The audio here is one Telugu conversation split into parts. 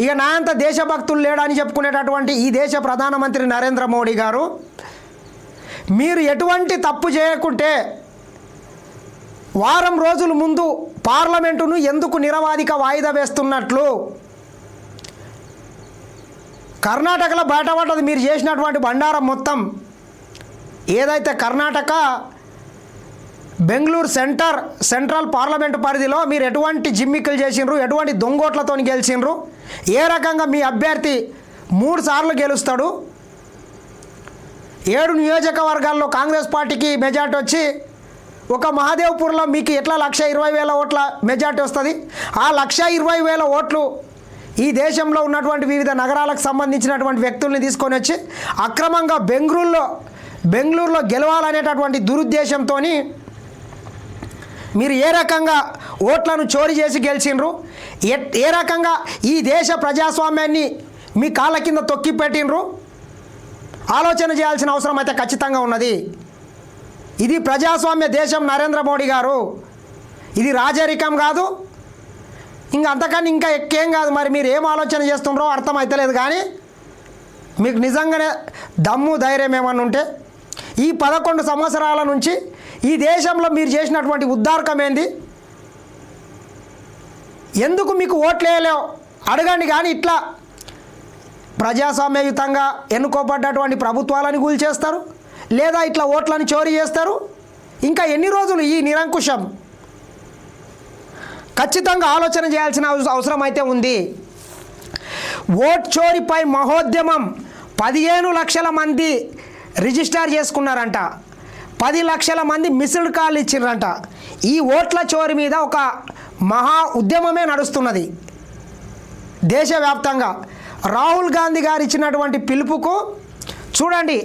ఇక నా అంత దేశభక్తులు లేడని చెప్పుకునేటటువంటి ఈ దేశ ప్రధానమంత్రి నరేంద్ర మోడీ గారు మీరు ఎటువంటి తప్పు చేయకుంటే వారం రోజుల ముందు పార్లమెంటును ఎందుకు నిరవాధిక వాయిదా వేస్తున్నట్లు కర్ణాటకలో బయటపడ్డది మీరు చేసినటువంటి బండారం మొత్తం ఏదైతే Karnataka Bengaluru centre central parliament పరిధిలో మీరు ఎటువంటి జిమ్మిక్కులు చేసిండ్రు ఎటువంటి దొంగోట్లతో గెలిచిండ్రు ఏ రకంగా మీ అభ్యర్థి మూడు సార్లు గెలుస్తాడు? ఏడు నియోజకవర్గాల్లో కాంగ్రెస్ పార్టీకి మెజార్టీ వచ్చి ఒక మహాదేవ్పూర్లో మీకు ఎట్లా లక్ష ఇరవై వేల ఓట్ల మెజార్టీ వస్తుంది? ఆ లక్ష ఇరవై వేల ఓట్లు ఈ దేశంలో ఉన్నటువంటి వివిధ నగరాలకు సంబంధించినటువంటి వ్యక్తుల్ని తీసుకొని వచ్చి అక్రమంగా బెంగళూరులో బెంగళూరులో గెలవాలనేటటువంటి దురుద్దేశంతో మీరు ఏ రకంగా ఓట్లను చోరీ చేసి గెలిచిండ్రు? ఏ ఏ రకంగా ఈ దేశ ప్రజాస్వామ్యాన్ని మీ కాళ్ళ కింద తొక్కి పెట్టిండ్రు? ఆలోచన చేయాల్సిన అవసరం అయితే ఖచ్చితంగా ఉన్నది. ఇది ప్రజాస్వామ్య దేశం నరేంద్ర మోడీ గారు. ఇది రాజరికం కాదు. ఇంకా అంతకన్నా ఇంకా ఎక్కేం కాదు. మరి మీరు ఏం ఆలోచన చేస్తుండ్రో అర్థం అవుతలేదు కానీ మీకు నిజంగానే దమ్ము ధైర్యం ఏమన్నా ఉంటే ఈ పదకొండు సంవత్సరాల నుంచి ఈ దేశంలో మీరు చేసినటువంటి ఉద్దారకం ఏంది? ఎందుకు మీకు ఓట్లు అడగండి కానీ ఇట్లా. ప్రజాస్వామ్యయుతంగా ఎన్నుకోబడ్డటువంటి ప్రభుత్వాలని కూల్చేస్తారు లేదా ఇట్లా ఓట్లను చోరీ చేస్తారు. ఇంకా ఎన్ని రోజులు ఈ నిరంకుశం? ఖచ్చితంగా ఆలోచన చేయాల్సిన అవసరం అయితే ఉంది. ఓట్ చోరీపై మహోద్యమం పదిహేను లక్షల మంది రిజిస్టర్ చేసుకున్నారంట. పది లక్షల మంది మిస్డ్ కాల్ ఇచ్చిర్రంట. ఈ ఓట్ల చోరి మీద ఒక మహా ఉద్యమమే నడుస్తున్నది. దేశవ్యాప్తంగా రాహుల్ గాంధీ గారు ఇచ్చినటువంటి పిలుపుకు చూడండి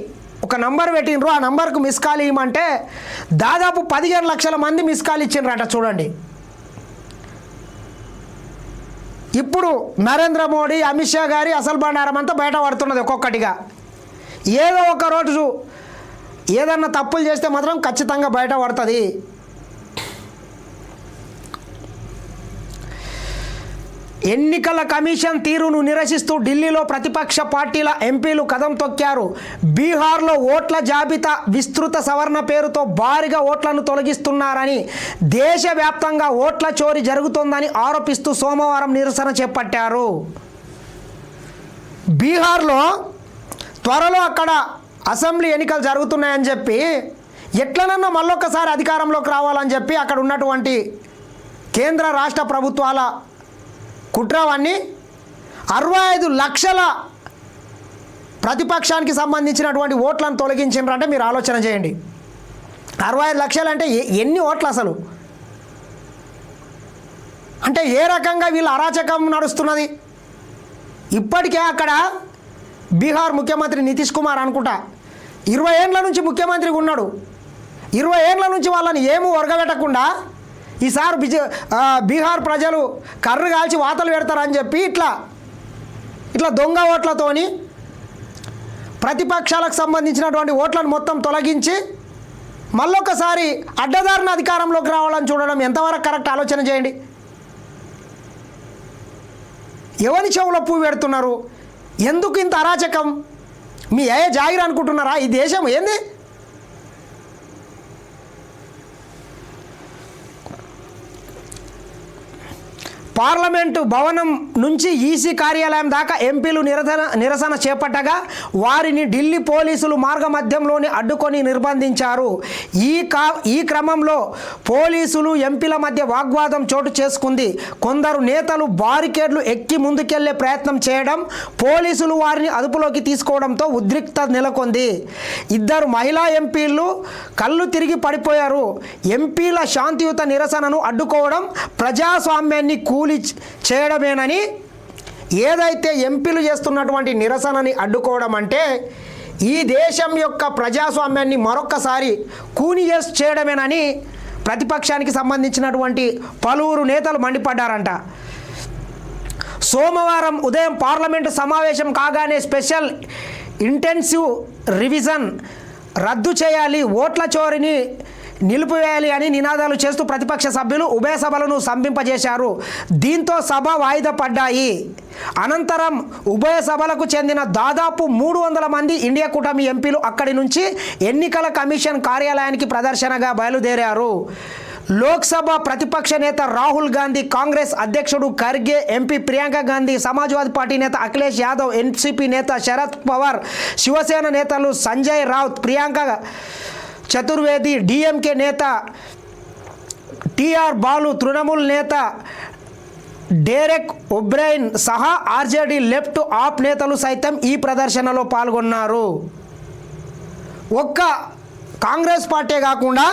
ఒక నంబర్ పెట్టినరు ఆ నంబర్కు మిస్ కాల్ ఇవ్వమంటే దాదాపు పదిహేను లక్షల మంది మిస్ కాల్ ఇచ్చిండ్రట చూడండి. ఇప్పుడు నరేంద్ర మోడీ అమిత్ షా గారి అసలు బండారం అంతా బయట పడుతున్నది ఒక్కొక్కటిగా. ఏదో ఒక రోజు ఏదన్నా తప్పులు చేస్తే మాత్రం ఖచ్చితంగా బయట పడుతుంది. ఎన్నికల కమిషన్ తీరును నిరసిస్తూ ఢిల్లీలో ప్రతిపక్ష పార్టీల ఎంపీలు కదం తొక్కారు. బీహార్లో ఓట్ల జాబితా విస్తృత సవరణ పేరుతో భారీగా ఓట్లను తొలగిస్తున్నారని దేశవ్యాప్తంగా ఓట్ల చోరీ జరుగుతోందని ఆరోపిస్తూ సోమవారం నిరసన చేపట్టారు. బీహార్లో త్వరలో అక్కడ అసెంబ్లీ ఎన్నికలు జరుగుతున్నాయని చెప్పి ఎట్లనన్నా మళ్ళొక్కసారి అధికారంలోకి రావాలని చెప్పి అక్కడ ఉన్నటువంటి కేంద్ర రాష్ట్ర ప్రభుత్వాల కుట్రవాన్ని అరవై ఐదు లక్షల ప్రతిపక్షానికి సంబంధించినటువంటి ఓట్లను తొలగించిండ్రంటే మీరు ఆలోచన చేయండి. అరవై ఐదు లక్షలు అంటే ఎన్ని ఓట్లు అసలు? అంటే ఏ రకంగా వీళ్ళ అరాచకం నడుస్తున్నది? ఇప్పటికే అక్కడ బీహార్ ముఖ్యమంత్రి నితీష్ కుమార్ అనుకుంటా. ఇరవై ఏండ్ల నుంచి ముఖ్యమంత్రిగా ఉన్నాడు. ఇరవై ఏండ్ల నుంచి వాళ్ళని ఏమీ ఒరగబెట్టకుండా ఈసారి బిజ బీహార్ ప్రజలు కర్రు కాల్చి వాతలు పెడతారని చెప్పి ఇట్లా ఇట్లా దొంగ ఓట్లతోని ప్రతిపక్షాలకు సంబంధించినటువంటి ఓట్లను మొత్తం తొలగించి మళ్ళొకసారి అడ్డదారిన అధికారంలోకి రావాలని చూడడం ఎంతవరకు కరెక్ట్ ఆలోచన చేయండి. ఎవరి చెవులో పువ్వు పెడుతున్నారు? ఎందుకు ఇంత అరాచకం? మీ ఏ జాగిర్ అనుకుంటున్నారా? ఈ దేశం ఏంది? పార్లమెంటు భవనం నుంచి ఈసీ కార్యాలయం దాకా ఎంపీలు నిరసన నిరసన చేపట్టగా వారిని ఢిల్లీ పోలీసులు మార్గమధ్యంలోని అడ్డుకొని నిర్బంధించారు. ఈ కా ఈ క్రమంలో పోలీసులు ఎంపీల మధ్య వాగ్వాదం చోటు చేసుకుంది. కొందరు నేతలు బారికేడ్లు ఎక్కి ముందుకెళ్ళే ప్రయత్నం చేయడం పోలీసులు వారిని అదుపులోకి తీసుకోవడంతో ఉద్రిక్త నెలకొంది. ఇద్దరు మహిళా ఎంపీలు కళ్ళు తిరిగి పడిపోయారు. ఎంపీల శాంతియుత నిరసనను అడ్డుకోవడం ప్రజాస్వామ్యాన్ని కూలి చేయడమేనని ఏదైతే ఎంపీలు చేస్తున్నటువంటి నిరసనని అడ్డుకోవడం అంటే ఈ దేశం యొక్క ప్రజాస్వామ్యాన్ని మరొక్కసారి కూని చేసి చేయడమేనని ప్రతిపక్షానికి సంబంధించినటువంటి పలువురు నేతలు మండిపడ్డారంట. సోమవారం ఉదయం పార్లమెంటు సమావేశం కాగానే స్పెషల్ ఇంటెన్సివ్ రివిజన్ రద్దు చేయాలి ఓట్ల చోరిని నిలిపివేయాలి అని నినాదాలు చేస్తూ ప్రతిపక్ష సభ్యులు ఉభయ సభలను సంపింపజేశారు. దీంతో సభ వాయిదా పడ్డాయి. అనంతరం ఉభయ సభలకు చెందిన దాదాపు మూడు వందల మంది ఇండియా కూటమి ఎంపీలు అక్కడి నుంచి ఎన్నికల కమిషన్ కార్యాలయానికి ప్రదర్శనగా బయలుదేరారు. లోక్సభ ప్రతిపక్ష నేత రాహుల్ గాంధీ కాంగ్రెస్ అధ్యక్షుడు ఖర్గే ఎంపీ ప్రియాంక గాంధీ సమాజ్వాదీ పార్టీ నేత అఖిలేష్ యాదవ్ ఎన్సీపీ నేత శరద్ పవార్ శివసేన నేతలు సంజయ్ రావుత్ ప్రియాంక చతుర్వేది డిఎంకే నేత టిఆర్ బాలు తృణమూల్ నేత డేరెక్ ఒబ్రైన్ సహా ఆర్జేడీ లెఫ్ట్ ఆప్ నేతలు సైతం ఈ ప్రదర్శనలో పాల్గొన్నారు. ఒక్క కాంగ్రెస్ పార్టీ కాకుండా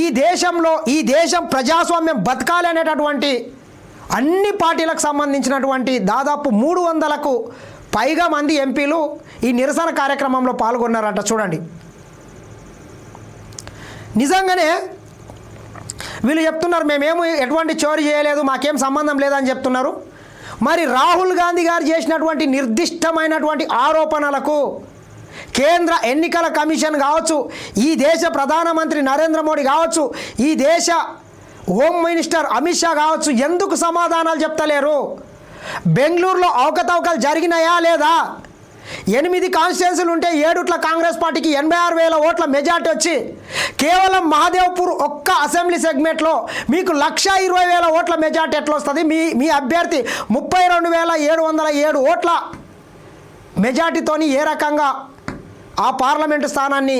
ఈ దేశంలో ఈ దేశం ప్రజాస్వామ్యం బతకాలి అనేటటువంటి అన్ని పార్టీలకు సంబంధించినటువంటి దాదాపు మూడు వందలకు పైగా మంది ఎంపీలు ఈ నిరసన కార్యక్రమంలో పాల్గొన్నారట. చూడండి. నిజంగానే వీళ్ళు చెప్తున్నారు మేమేమి ఎటువంటి చోరీ చేయలేదు మాకేం సంబంధం లేదని చెప్తున్నారు. మరి రాహుల్ గాంధీ గారు చేసినటువంటి నిర్దిష్టమైనటువంటి ఆరోపణలకు కేంద్ర ఎన్నికల కమిషన్ కావచ్చు ఈ దేశ ప్రధానమంత్రి నరేంద్ర మోడీ కావచ్చు ఈ దేశ హోమ్ మినిస్టర్ అమిత్ షా కావచ్చు ఎందుకు సమాధానాలు చెప్తలేరు? బెంగళూరులో అవకతవకలు జరిగినాయా లేదా? ఎనిమిది కాన్స్టిట్యున్సీలు ఉంటే ఏడుట్ల కాంగ్రెస్ పార్టీకి ఎనభై ఆరు వేల ఓట్ల మెజార్టీ వచ్చి కేవలం మహాదేవ్పూర్ ఒక్క అసెంబ్లీ సెగ్మెంట్లో మీకు లక్ష ఇరవై వేల ఓట్ల మెజార్టీ ఎట్లా వస్తుంది మీ మీ అభ్యర్థి ముప్పై రెండు వేల ఏడు వందల ఏడు ఓట్ల మెజార్టీతోని ఏ రకంగా ఆ పార్లమెంటు స్థానాన్ని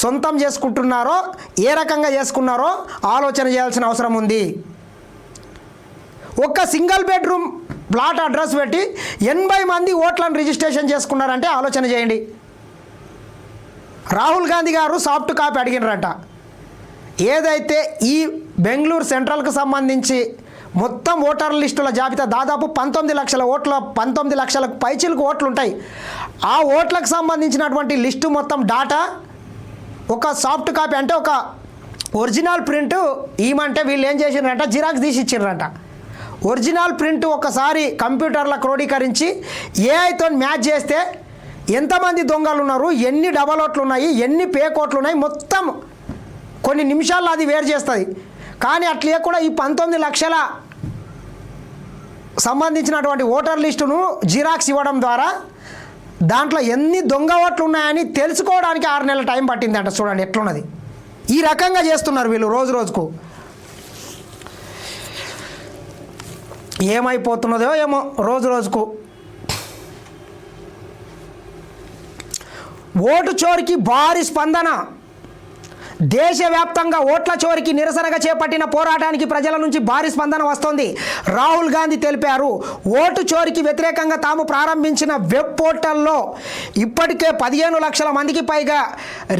సొంతం చేసుకుంటున్నారో ఏ రకంగా చేసుకున్నారో ఆలోచన చేయాల్సిన అవసరం ఉంది. ఒక్క సింగిల్ బెడ్రూమ్ ప్లాట్ అడ్రస్ పెట్టి ఎనభై మంది ఓట్లను రిజిస్ట్రేషన్ చేసుకున్నారంటే ఆలోచన చేయండి. రాహుల్ గాంధీ గారు సాఫ్ట్ కాపీ అడిగినారట. ఏదైతే ఈ బెంగళూరు సెంట్రల్కు సంబంధించి మొత్తం ఓటర్ల లిస్టుల జాబితా దాదాపు పంతొమ్మిది లక్షల ఓట్ల పంతొమ్మిది లక్షలకు పైచిలకు ఓట్లు ఉంటాయి ఆ ఓట్లకు సంబంధించినటువంటి లిస్టు మొత్తం డాటా ఒక సాఫ్ట్ కాపీ అంటే ఒక ఒరిజినల్ ప్రింట్ ఈమంటే వీళ్ళు ఏం చేసిండ్రంట జిరాక్స్ తీసి ఇచ్చిండ్రంట ఒరిజినల్ ప్రింట్ ఒకసారి కంప్యూటర్లో క్రోడీకరించి ఏఐతో మ్యాచ్ చేస్తే ఎంతమంది దొంగలు ఉన్నారు ఎన్ని డబల్ ఓట్లు ఉన్నాయి? ఎన్ని పేక్ ఉన్నాయి? మొత్తం కొన్ని నిమిషాల్లో అది వేరు చేస్తుంది. కానీ అట్లే కూడా ఈ పంతొమ్మిది లక్షల సంబంధించినటువంటి ఓటర్ లిస్టును జిరాక్స్ ఇవ్వడం ద్వారా దాంట్లో ఎన్ని దొంగ ఓట్లు ఉన్నాయని తెలుసుకోవడానికి ఆరు నెలల టైం పట్టిందంట చూడండి ఎట్లున్నది. ఈ రకంగా చేస్తున్నారు వీళ్ళు రోజు రోజుకు. ఏమైపోతున్నదో ఏమో రోజు రోజుకు. ఓటు చోరికి భారీ స్పందన. దేశవ్యాప్తంగా ఓట్ల చోరికి నిరసనగా చేపట్టిన పోరాటానికి ప్రజల నుంచి భారీ స్పందన వస్తోంది. రాహుల్ గాంధీ తెలిపారు ఓటు చోరికి వ్యతిరేకంగా తాము ప్రారంభించిన వెబ్ పోర్టల్లో ఇప్పటికే పదిహేను లక్షల మందికి పైగా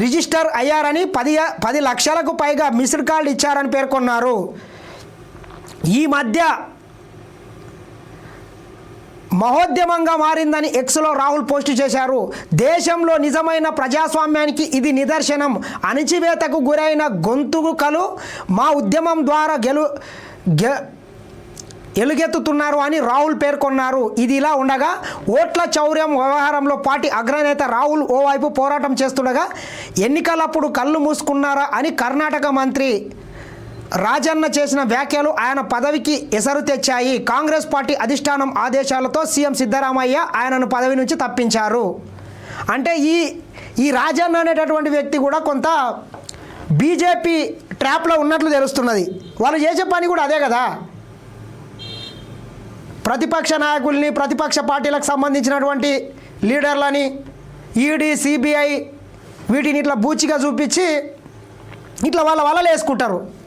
రిజిస్టర్ అయ్యారని పది పది లక్షలకు పైగా మిస్డ్ కాల్ ఇచ్చారని పేర్కొన్నారు. ఈ మధ్య మహోద్యమంగా మారిందని ఎక్స్లో రాహుల్ పోస్టు చేశారు. దేశంలో నిజమైన ప్రజాస్వామ్యానికి ఇది నిదర్శనం. అణిచివేతకు గురైన గొంతుకలు మా ఉద్యమం ద్వారా గెలు గె ఎలుగెత్తుతున్నారు అని రాహుల్ పేర్కొన్నారు. ఇది ఇలా ఉండగా ఓట్ల చౌర్యం వ్యవహారంలో పార్టీ అగ్రనేత రాహుల్ ఓవైపు పోరాటం చేస్తుండగా ఎన్నికలప్పుడు కళ్ళు మూసుకున్నారా అని కర్ణాటక మంత్రి రాజన్న చేసిన వ్యాఖ్యలు ఆయన పదవికి ఎసరు తెచ్చాయి. కాంగ్రెస్ పార్టీ అధిష్టానం ఆదేశాలతో సీఎం సిద్ధరామయ్య ఆయనను పదవి నుంచి తప్పించారు. అంటే ఈ ఈ రాజన్న అనేటటువంటి వ్యక్తి కూడా కొంత బీజేపీ ట్రాప్లో ఉన్నట్లు తెలుస్తున్నది. వాళ్ళు చేసే పని కూడా అదే కదా. ప్రతిపక్ష నాయకుల్ని ప్రతిపక్ష పార్టీలకు సంబంధించినటువంటి లీడర్లని ఈడీ సిబిఐ వీటిని ఇట్లా బూచిగా చూపించి ఇట్లా వాళ్ళ వలలు వేసుకుంటారు